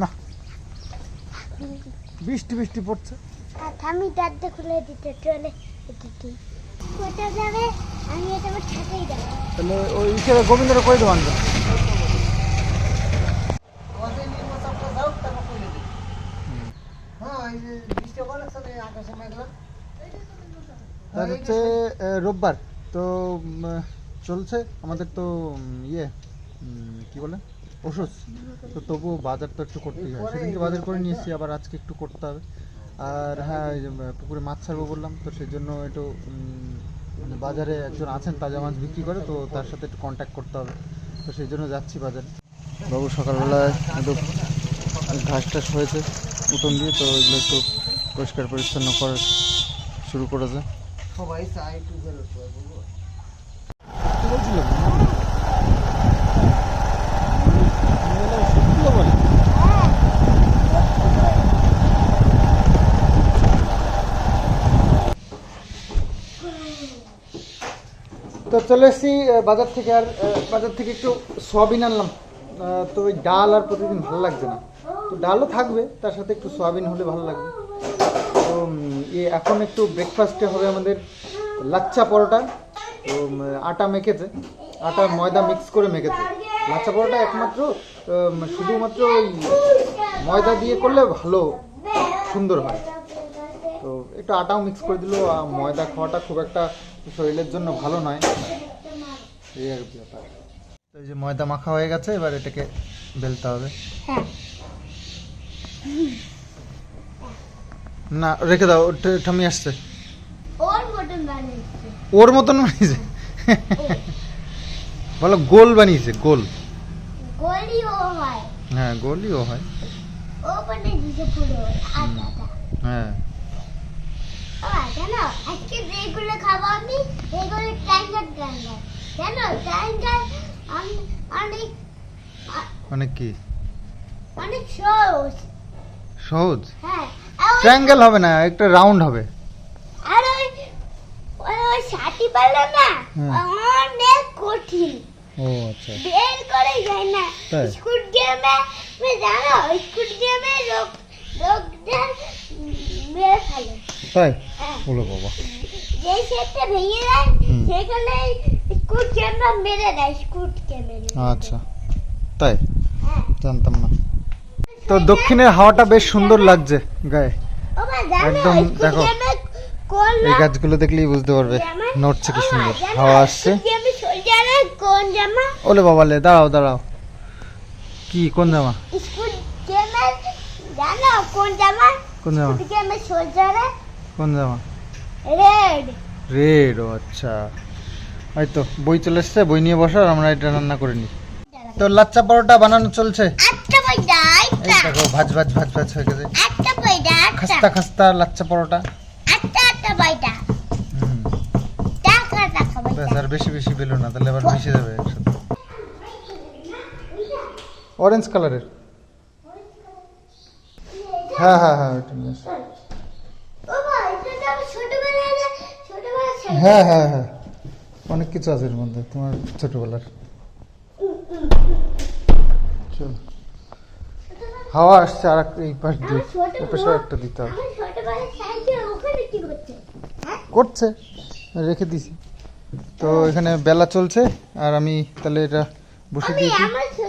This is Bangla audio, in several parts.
না। বৃষ্টি বৃষ্টি পড়ছে। আর আমি দাঁতটা খুলে দিতে চলে দিতে যাবে? আমি এটা আমার ছাতেই যাব। তাহলে ওই হিসেবে গোবিন্দর কই দেবো আনবে হচ্ছে রোববার। তো চলছে আমাদের তো ইয়ে কি বলে? ওষুধ। তো তবুও বাজার তো একটু করতেই হয়। সেদিনকে বাজার করে নিয়েছি আবার আজকে একটু করতে হবে। আর হ্যাঁ পুকুরে মাছ ছাড়বো বললাম তো সেই জন্য একটু মানে বাজারে একজন আছেন তাজা মাছ বিক্রি করে তো তার সাথে একটু কন্ট্যাক্ট করতে হবে। তো সেই জন্য যাচ্ছি বাজারে। বাবু সকালবেলায় একটু ঘাস টাস হয়েছে উঠোন দিয়ে তো এগুলো একটু পরিষ্কার পরিচ্ছন্ন করে শুরু করেছে। সবাই চায় একটু বেরোতে হবে বুঝলো? কি বলছিলাম তো চলে এসেছি বাজার থেকে আর বাজার থেকে একটু সোয়াবিন আনলাম। তো ওই ডাল আর প্রতিদিন ভালো লাগছে না। তো ডালও থাকবে, তার সাথে একটু সোয়াবিন হলে ভালো লাগবে। তো এখন একটু ব্রেকফাস্টে হবে আমাদের লাচ্চা পরোটা। তো আটা মেখেছে। আটা ময়দা মিক্স করে মেখেছে। লাচ্চা পরোটা একমাত্র শুধুমাত্র ওই ময়দা দিয়ে করলে ভালো, সুন্দর হয়। তো, একটু আটাও মিক্স করে দিল। ময়দা খাওয়াটা খুব একটা শরীরের জন্য ভালো নয়। এই আর ব্যাপার। তো এই যে ময়দা মাখা হয়ে গেছে এবার এটাকে বেলতে হবে। হ্যাঁ। না রেখে দাও ঠামি আসছে। ওর মতন বানিয়েছে। ওর মতন বানিয়েছে? বলো গোল বানিয়েছে গোল। হয়। হ্যাঁ গোলই ও হয়। হ্যাঁ। জানো আজকে যেগুলো খাব আমি এগুলো ট্যাঙ্গার ট্যাঙ্গার জানো ট্যাঙ্গার অনেক অনেক কি? অনেক সহজ সহজ? হ্যাঁ। ট্রায়াঙ্গেল হবে না একটা রাউন্ড হবে। আর ওই ওই সাথী পারল না অনেক কঠিন। ও আচ্ছা। বের করে যায় না। স্কুট গেমে জানো স্কুট গেমে লোক লোকদের মেরে ফেলে। তাই। বলো বাবা। যে সেটটা ভেঙে যায় হুম। সেখানে স্কুট গেমটা মেরে দেয় স্কুট গেমে আচ্ছা। তাই? হ্যাঁ। জানতাম না। তো দক্ষিণের হাওয়াটা বেশ সুন্দর লাগছে গায়ে। একদম দেখো। এই গাছগুলো দেখলেই বুঝতে পারবে নড়ছে কি সুন্দর হাওয়া আসছে। ওলে বাবা লে দাঁড়াও দাঁড়াও। কি কোন জামা? কোন জামা? কোন জামা? কোন জামা? রেড রেড ও আচ্ছা। এই তো বই চলে এসছে বই নিয়ে বসার আমরা এটা রান্না করে নিই। তো লাচ্চা পরোটা বানানো চলছে। আটটা পয়দা এই দেখো ভাজ ভাজ ভাজ ভাজ হয়ে গেছে। আটটা খাস্তা খাস্তা লাচ্চা পরোটা। ব্যাস আর বেশি বেশি বেলো না তাহলে আবার মিশে যাবে একসাথে। অরেঞ্জ কালারের হ্যাঁ হ্যাঁ হ্যাঁ ওইটা নিয়ে হ্যাঁ হ্যাঁ হ্যাঁ। অনেক কিছু আছে এর মধ্যে তোমার ছোটবেলার। চল। হাওয়া আসছে আর এই পাশ দিয়ে ছোট পাশে একটা দিতে হবে। কি করছে? হ্যাঁ? রেখে দিছি তো এখানে বেলা চলছে আর আমি তাহলে এটা বসে দিয়েছি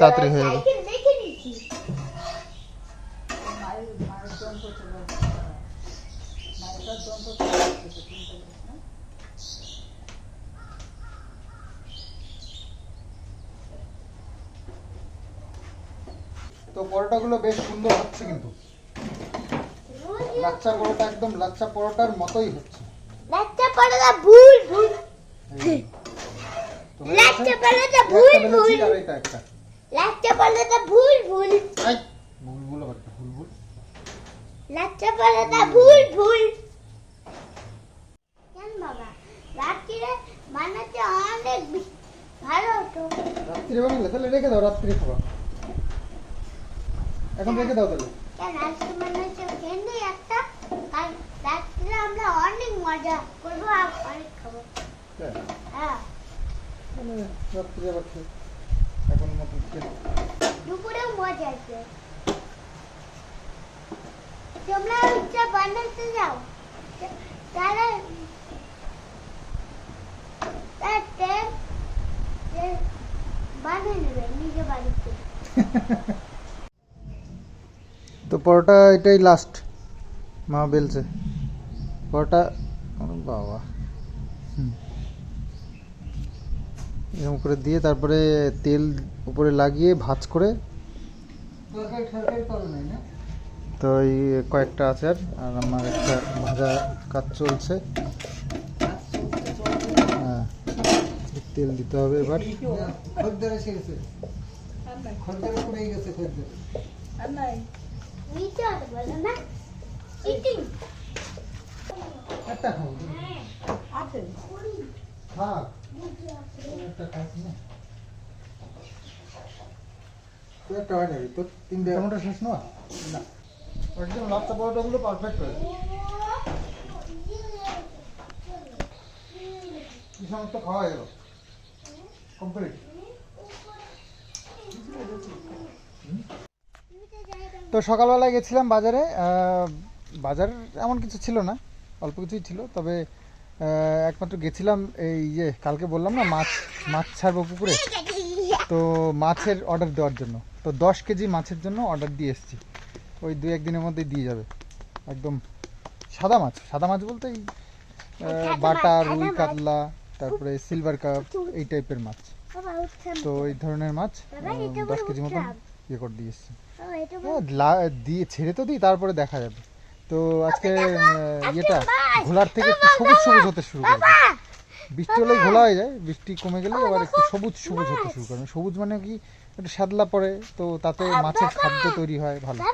তাড়াতাড়ি হয়ে যাবে সাইকেল দেখে নিয়েছি তো পরোটাগুলো বেশ সুন্দর হচ্ছে কিন্তু লাচ্চা পরোটা একদম লাচ্চা পরোটার মতোই হচ্ছে। লাচ্চা পড়া ভুল ভুল। লাচ্চা একটা ভুল ভুল। লাচ্চা পড়াটা ভুল ভুল। আবার কি, লাচ্চা পড়াটা ভুল ভুল। কেন বাবা? রাত্রিরে বানাতে অনেক ভালো হতো। রাত্রি বানালে? তাহলে রেখে দাও রাত্রি খাবা। এখন রেখে দাও তাহলে। কেন? আজকে মনে একটা কাল রাত্রিরে আমরা অনেক মজা করব আর অনেক খাব। হ্যাঁ, হ্যাঁ। আবার খেয়ে এখন মতো খেয়ে দুপুরেও মজা আছে। তোমরা ইচ্ছা বানাতে যাও। তাহলে তাতে বানিয়ে নেবে নিজে বাড়িতে। তো পরোটা এটাই লাস্ট মা বেলছে। ওরে বাবা। হুম। এরকম করে দিয়ে তারপরে তেল উপরে লাগিয়ে ভাজ করে তো এই কয়েকটা আছে আর আমার একটা ভাজা কাজ চলছে। হ্যাঁ তেল দিতে হবে এবার। গেছে। থাক। একটা খাস না। একটা হয় নাকি তোর তিনটে শেষ না। না একদম লাচ্চা পরোটাগুলো পারফেক্ট হয়েছে। কি সমস্ত খাওয়া গেল? কমপ্লিট তো সকালবেলায় গেছিলাম বাজারে আহ, বাজার এমন কিছু ছিল না। অল্প কিছুই ছিল তবে একমাত্র গেছিলাম এই ইয়ে কালকে বললাম না মাছ মাছ ছাড়বো পুকুরে। তো মাছের অর্ডার দেওয়ার জন্য। তো দশ কেজি মাছের জন্য অর্ডার দিয়ে এসেছি। ওই দু একদিনের মধ্যে দিয়ে যাবে। একদম সাদা মাছ। সাদা মাছ বলতে এই বাটা রুই কাতলা তারপরে সিলভার কাপ এই টাইপের মাছ। তো এই ধরনের মাছ দশ কেজি মতন ইয়ে করে দিয়ে এসেছি। হ্যাঁ, দিয়ে ছেড়ে তো দিই তারপরে দেখা যাবে। তো আজকে ইয়েটা ঘোলার থেকে একটু সবুজ সবুজ হতে শুরু করে বৃষ্টি হলেই ঘোলা হয়ে যায় বৃষ্টি কমে গেলে আবার একটু সবুজ সবুজ হতে শুরু করে। সবুজ মানে কি? একটু শ্যাদলা পড়ে তো তাতে মাছের খাদ্য তৈরি হয় ভালো।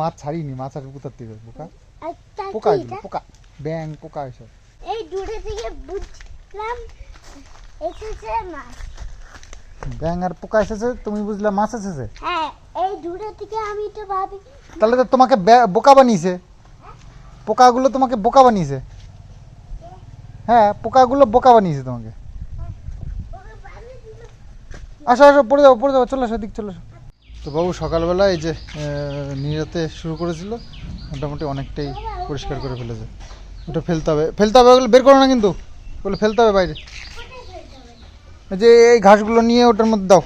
মাছ। ছাড়িনি মাছ আর কোথার থেকে পোকা? পোকা কি এগুলো, এটা? পোকা ব্যাং পোকা এসব। এই দূরে থেকে বুঝলাম এসেছে মাছ। ব্যাং আর পোকা এসেছে তুমি বুঝলে মাছ এসেছে? হ্যাঁ। এই দূরে থেকে আমি তো ভাবি। তাহলে তো তোমাকে ব্যা- বোকা বানিয়েছে। পোকাগুলো তোমাকে বোকা বানিয়েছে। হ্যাঁ পোকাগুলো বোকা বানিয়েছে তোমাকে। আসো আসো পড়ে যাব পড়ে যাব চলে আসো দিক চলে আসো। তো বাবু সকালবেলা এই যে নিরাতে শুরু করেছিল মোটামুটি অনেকটাই পরিষ্কার করে ফেলেছে। ওটা ফেলতে হবে। ফেলতে হবে ওগুলো বের করো না কিন্তু। ওগুলো ফেলতে হবে বাইরে। এই যে এই ঘাসগুলো নিয়ে ওটার মধ্যে দাও।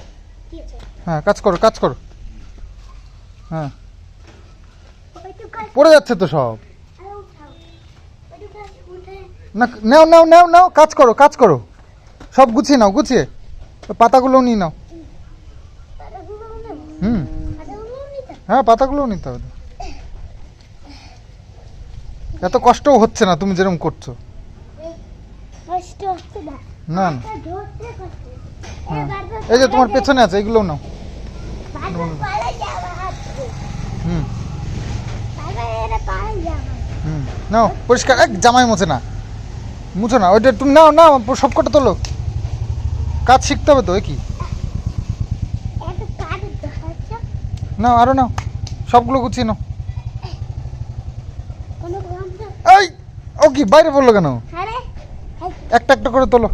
হ্যাঁ কাজ করো কাজ করো। হ্যাঁ। পড়ে যাচ্ছে তো সব। না নাও নাও নাও নাও কাজ করো কাজ করো। সব গুছিয়ে নাও গুছিয়ে। পাতাগুলোও নিয়ে নাও। হুম। হ্যাঁ পাতাগুলোও নিতে হবে। এত কষ্টও হচ্ছে না তুমি যেরকম করছ। না হ্যাঁ। এই যে তোমার পেছনে আছে এগুলোও নাও বাবা পালা যাওয়া আছে হুম বাবা এরা পালা যাওয়া হুম, নাও, পরিষ্কার, এক জামাই মোছে না। মুছো না, ওইটা তুমি নাও নাও, সব কটা তোলো। কাজ শিখতে হবে তো কি? নাও আরও নাও, সবগুলো গুছিয়ে নাও। এই, ও কি, বাইরে পড়ল কেন? একটা একটা করে তোলো।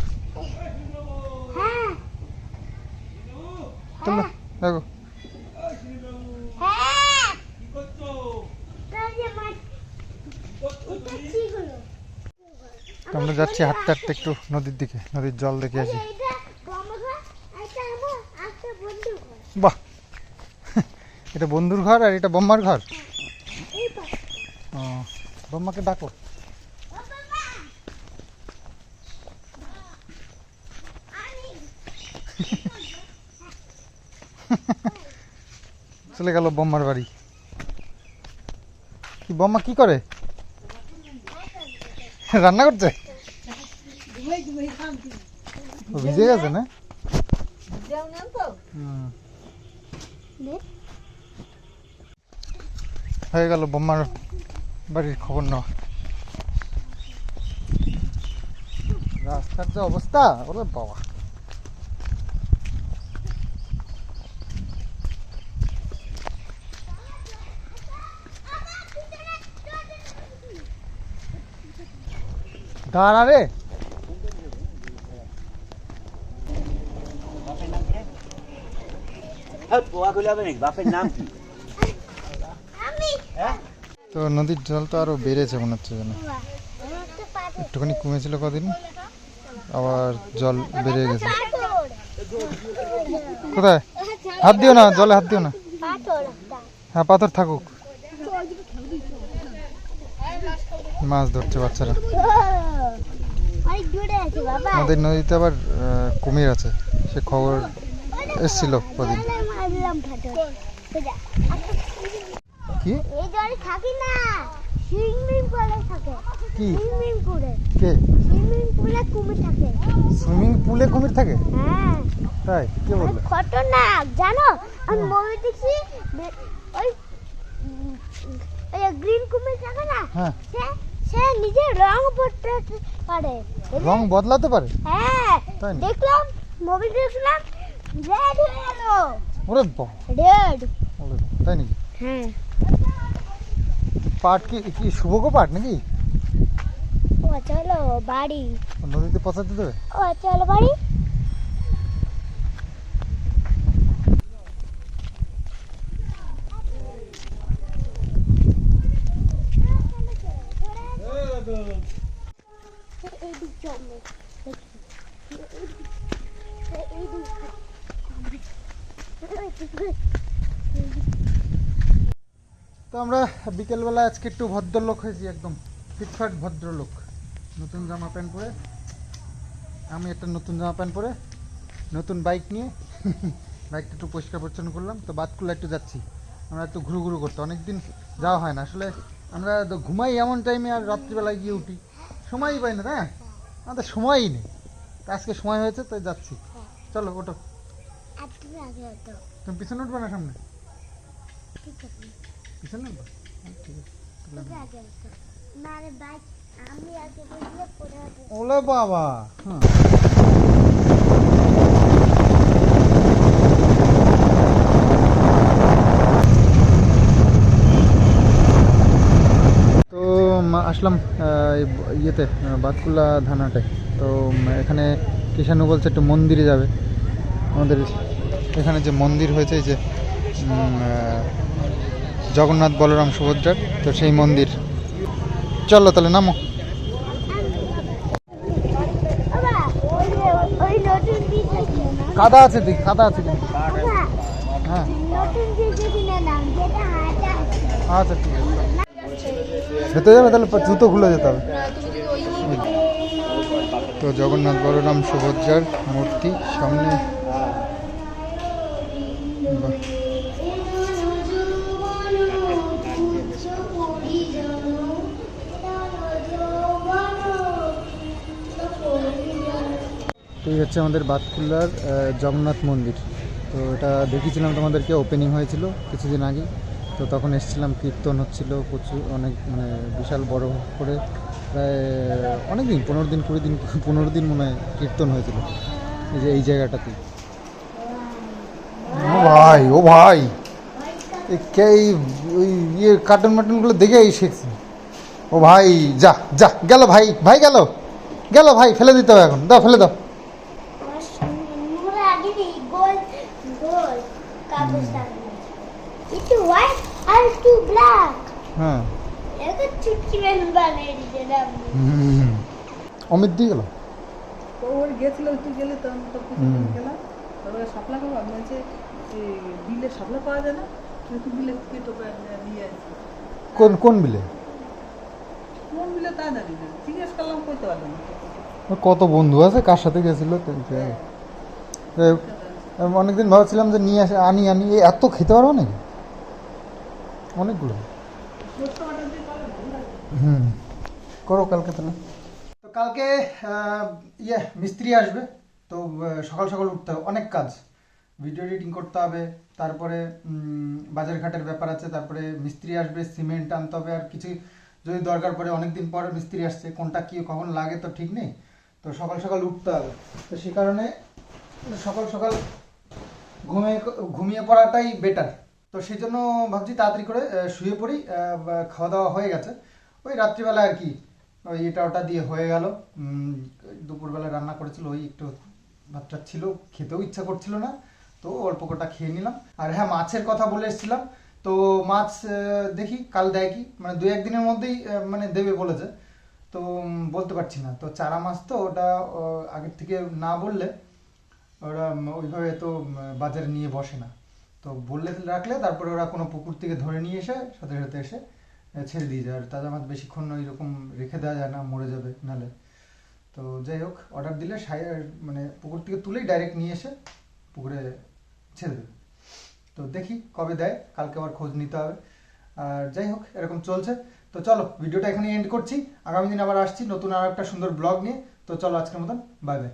তোলো, দেখো হ্যাঁ তাই যে মাছ এটা চিগুলো তো আমরা যাচ্ছি হাঁটতে হাঁটতে একটু নদীর দিকে নদীর জল দেখে আসি। বন্ধু ঘর বাহ! এটা বন্ধুর ঘর আর এটা বম্মার ঘর? পাশে। ও বম্মাকে ডাকো। চলে গেল বম্মার বাড়ি। কি বম্মা কি করে? রান্না করছে? ভিজে গেছে না। হয়ে গেল বোম্মার বাড়ির খবর নেওয়া। রাস্তার যে অবস্থা, ওরে বাবা। দাঁড়া রে হ্যাঁ তো নদীর জল তো আরও বেড়েছে মনে হচ্ছে যেন। একটুখানি কমেছিল কদিন আবার জল বেড়ে গেছে। কোথায়? হাত দিও না জলে হাত দিও না। হ্যাঁ পাথর থাকুক। মাছ ধরছে বাচ্চারা। আমাদের নদীতে আবার কুমির আছে। সে খবর এসছিল কদিন। কি? সুইমিং পুলে কুমির থাকে। হ্যাঁ। তাই? কে বলল? খতরনাক জানো? আমি মুভি দেখছি ওই ওই গ্রিন কুমির থাকে না? হ্যাঁ। সে নিজে নিজের রং পড়তে পারে। রং বদলাতে পারে? হ্যাঁ তাই দেখলাম মুভি দেখলাম রেড হয়ে গেল ওরে বাবা, রেড ওরে তাই নাকি? হ্যাঁ। পাট কি কি শুভকো পাট নাকি? ও চলো বাড়ি। নদীতে পচাতে দেবে? ও চলো বাড়ি। তো আমরা বিকেলবেলা আজকে একটু ভদ্রলোক হয়েছি একদম ফিটফাট ভদ্রলোক। নতুন জামা প্যান্ট পরে, আমি একটা নতুন জামা প্যান্ট পরে, নতুন বাইক নিয়ে বাইকটা একটু পরিষ্কার পরিচ্ছন্ন করলাম, তো বাতকুলা একটু যাচ্ছি। আমরা একটু ঘুরু ঘুরু করতে, অনেকদিন যাওয়া হয় না। আসলে আমরা ঘুমাই এমন টাইমে আর রাত্রিবেলায় গিয়ে উঠি। সময়ই পাই না না? আমাদের সময়ই নেই। আজকে সময় হয়েছে, তাই যাচ্ছি। চলো ওটো তুমি পিছনে উঠবে না সামনে? পিছনে উঠবে? ঠিক আছে যাব ওলে বাবা হ্যাঁ। আসলাম ইয়েতে বাতকুল্লা থানাটায় তো এখানে কিষানু বলছে একটু মন্দিরে যাবে। আমাদের এখানে যে মন্দির হয়েছে যে জগন্নাথ বলরাম সুভদ্রার, তো সেই মন্দির। চলো তাহলে নামো। কাদা আছে দেখ কাদা আছে কিন্তু। হ্যাঁ। আচ্ছা ঠিক আছে। যাবে তাহলে জুতো খুলে যেতে হবে। তো জগন্নাথ বলরাম সুভদ্রার মূর্তি সামনে। হচ্ছে আমাদের বাতকুল্লার জগন্নাথ মন্দির। তো এটা দেখিয়েছিলাম তোমাদেরকে ওপেনিং হয়েছিল কিছুদিন আগে। তো তখন এসেছিলাম, কীর্তন হচ্ছিল প্রচুর, অনেক মানে বিশাল বড় করে। প্রায় অনেক দিন পনেরো দিন, কুড়ি দিন, পনেরো দিন মনে হয় কীর্তন হয়েছিল এই যে, এই জায়গাটাতে। ও ভাই ও ভাই! এই, ওই ইয়ে কার্টুন মাটুনগুলো দেখে এই শিখছি ও ভাই, যা যা, গেল ভাই ভাই গেল। গেল ভাই, ফেলে দিতে হবে এখন। দাও, ফেলে দাও মুরা দিদি গোল গোল কাগজ একটু হোয়াইট আর একটু ব্ল্যাক হ্যাঁ এত চুটকি ম্যান বানিয়ে অমিত দিয়ে গেল ওর গেছিল তুই গেলে তখন তো। গেলাম। তারপরে শাপলা খাব আমি বলছে বিলে শাপলা পাওয়া যায় না? তুই বিলে থেকে তোকে নিয়ে আসছি কোন কোন বিলে? কোন বিলে তা জানি না। জিজ্ঞেস করলাম করতে পারলাম না। কত বন্ধু আছে কার সাথে গেছিল? অনেকদিন ভাবছিলাম যে নিয়ে আসে, আনি আনি। এত খেতে পারব নাকি? অনেকগুলো। হুম। করো কালকে তাহলে। তো কালকে ইয়ে মিস্ত্রি আসবে। তো সকাল সকাল উঠতে হবে। অনেক কাজ। ভিডিও এডিটিং করতে হবে। তারপরে বাজার ঘাটের ব্যাপার আছে। তারপরে মিস্ত্রি আসবে, সিমেন্ট আনতে হবে আর কিছু। যদি দরকার পড়ে, অনেকদিন পরে মিস্ত্রি আসছে। কোনটা কি, কখন লাগে তো ঠিক নেই। তো সকাল সকাল উঠতে হবে। তো সে কারণে, সকাল সকাল ঘুমিয়ে ঘুমিয়ে পড়াটাই বেটার তো সেই জন্য ভাবছি তাড়াতাড়ি করে শুয়ে পড়ি খাওয়া দাওয়া হয়ে গেছে। ওই রাত্রিবেলা আর কি, ওই এটা ওটা দিয়ে হয়ে গেল। দুপুরবেলা রান্না করেছিল, ওই একটু ভাতটা ছিল, খেতেও ইচ্ছা করছিল না, তো অল্প কটা খেয়ে নিলাম। আর হ্যাঁ মাছের কথা বলে এসেছিলাম, তো মাছ দেখি কাল দেয় কি মানে দু একদিনের মধ্যেই মানে দেবে বলেছে। তো বলতে পারছি না। তো চারা মাছ তো ওটা আগের থেকে না বললে ওরা ওইভাবে তো বাজারে নিয়ে বসে না। তো বললে রাখলে, তারপরে ওরা কোনো পুকুর থেকে ধরে নিয়ে এসে, সাথে সাথে এসে ছেড়ে দিয়ে যায়। আর তাজা মাছ বেশিক্ষণ ওইরকম রেখে দেওয়া যায় না, মরে যাবে নালে। তো যাই হোক অর্ডার দিলে মানে পুকুর থেকে তুলেই ডাইরেক্ট নিয়ে এসে পুকুরে ছেড়ে দেবে। তো দেখি কবে দেয়, কালকে আবার খোঁজ নিতে হবে। আর যাই হোক, এরকম চলছে। তো চলো, ভিডিওটা এখানে এন্ড করছি। আগামী দিন আবার আসছি নতুন আর একটা সুন্দর ব্লগ নিয়ে। তো চলো আজকের মতন বাই বাই